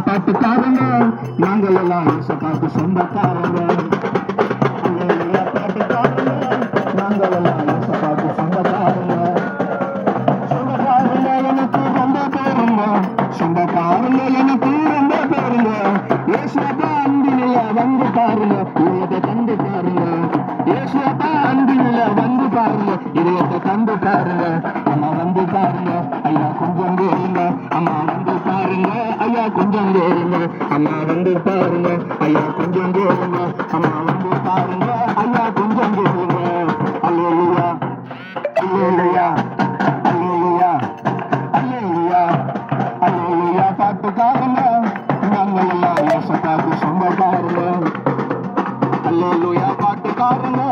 பாட்டுக்காரங்க நாங்கள் எல்லாம் ஏசப்பாக்கு சொந்தக்காரங்க. பாட்டுக்காரங்க நாங்கள் எல்லாம் ஏசப்பாக்கு சொந்தக்காரங்க. சொந்தக்காரங்க எனக்கு ரொம்ப பேருங்க. சொந்தக்காரங்க எனக்கு ரொம்ப பேருங்க. ஏசுப்பா அன்பினில வந்து பாருங்க. இதயத்தை தந்து பாருங்க. ஏசுப்பா அன்பினில வந்து பாருங்க. இதயத்தை பாருங்க. அம்மா வந்து பாருங்க. ஐயா கொஞ்சம் கேளுங்க. அம்மா கொஞ்சம் கேளுங்க அம்மா வந்து பாருங்க ஐயா கொஞ்சம் கேளுங்க அம்மா வந்து பாருங்க ஐயா கொஞ்சம் கேளுங்க அல்லேலூயா அல்லேலூயா அல்லேலூயா அல்லேலூயா அல்லேலூயா பாருங்க நாங்கள் எல்லாம் ஏசப்பாக்கு சொந்தக்காரங்க அல்லேலூயா பாட்டுக்காரங்க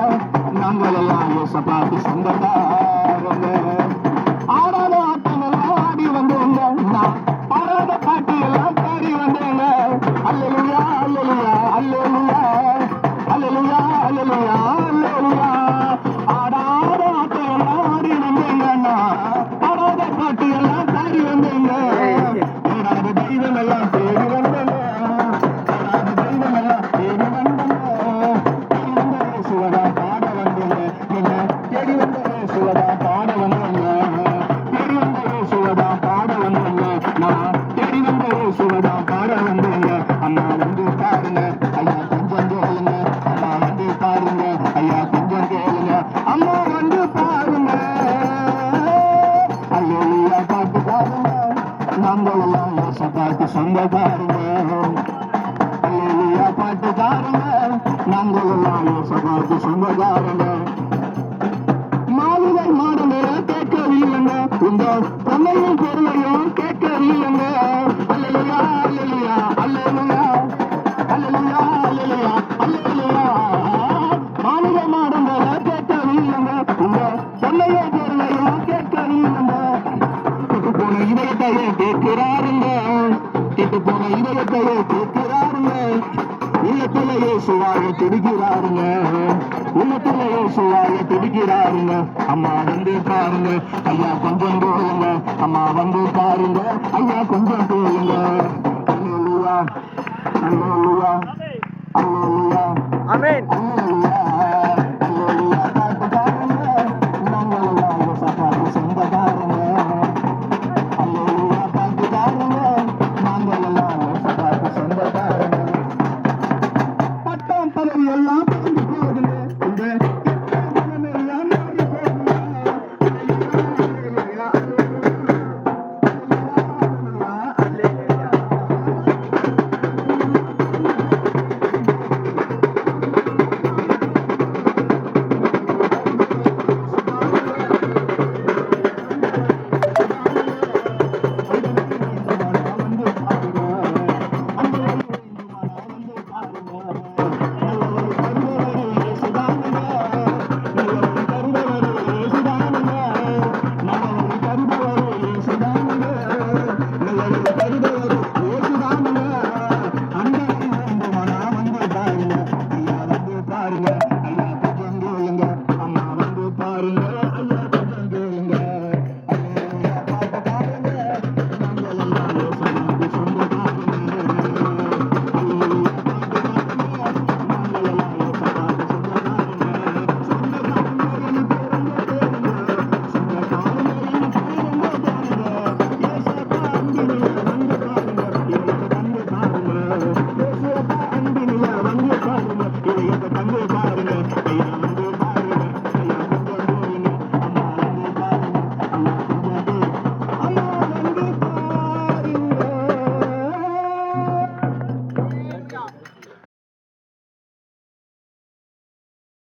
நாங்கள் எல்லாம் ஏசப்பாக்கு சொந்தக்காரங்க ஐயா கொஞ்சம் கேளுங்க. அம்மா வந்து பாருங்க. அல்லேலூயா பாட்டு பாருங்க. நாங்கள் எல்லாம் ஏசப்பாக்கு சொந்தக்காரங்க அல்லேலூயா பாட்டுக்காரங்க நாங்கள் எல்லாம் ஏசப்பாக்கு சொந்தக்காரங்க மாளிகை மாடலே கேட்கவில்லைங்க இந்த. இயேசுவாக துடிக்கிறாருங்க உள்ளத்துல இயேசுவாக துடிக்கிறாருங்க அம்மா வந்து பாருங்க. ஐயா கொஞ்சம் போடுங்க அம்மா வந்து பாருங்க. ஐயா கொஞ்சம் போடுங்க அல்லேலூயா அல்லேலூயா அல்லேலூயா ஆமென்.